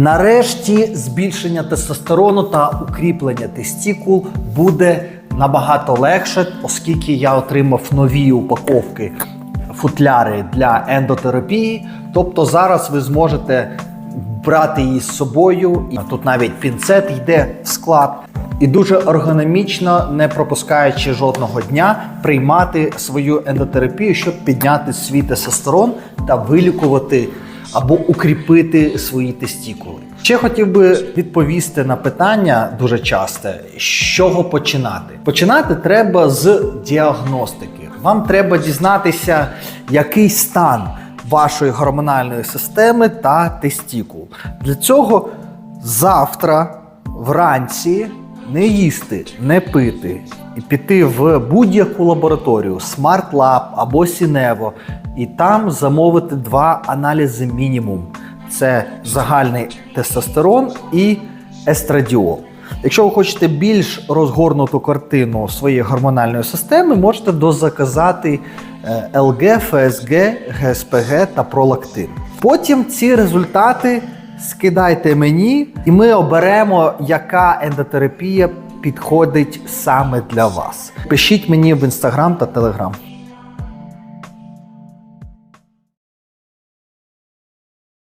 Нарешті збільшення тестостерону та укріплення тестікул буде набагато легше, оскільки я отримав нові упаковки футляри для ендотерапії. Тобто зараз ви зможете брати її з собою. І Тут навіть пінцет йде в склад. І дуже ергономічно, не пропускаючи жодного дня, приймати свою ендотерапію, щоб підняти свій тестостерон та вилікувати або укріпити свої тестікули. Ще хотів би відповісти на питання дуже часте: з чого починати? Починати треба з діагностики. Вам треба дізнатися, який стан вашої гормональної системи та тестікул. Для цього завтра вранці не їсти, не пити піти в будь-яку лабораторію Smart Lab або Сінево, і там замовити два аналізи мінімум: це загальний тестостерон і естрадіол. Якщо ви хочете більш розгорнуту картину своєї гормональної системи, можете дозаказати е, ЛГ, ФСГ, ГСПГ та пролактин. Потім ці результати скидайте мені, і ми оберемо, яка ендотерапія підходить саме для вас. Пишіть мені в інстаграм та телеграм.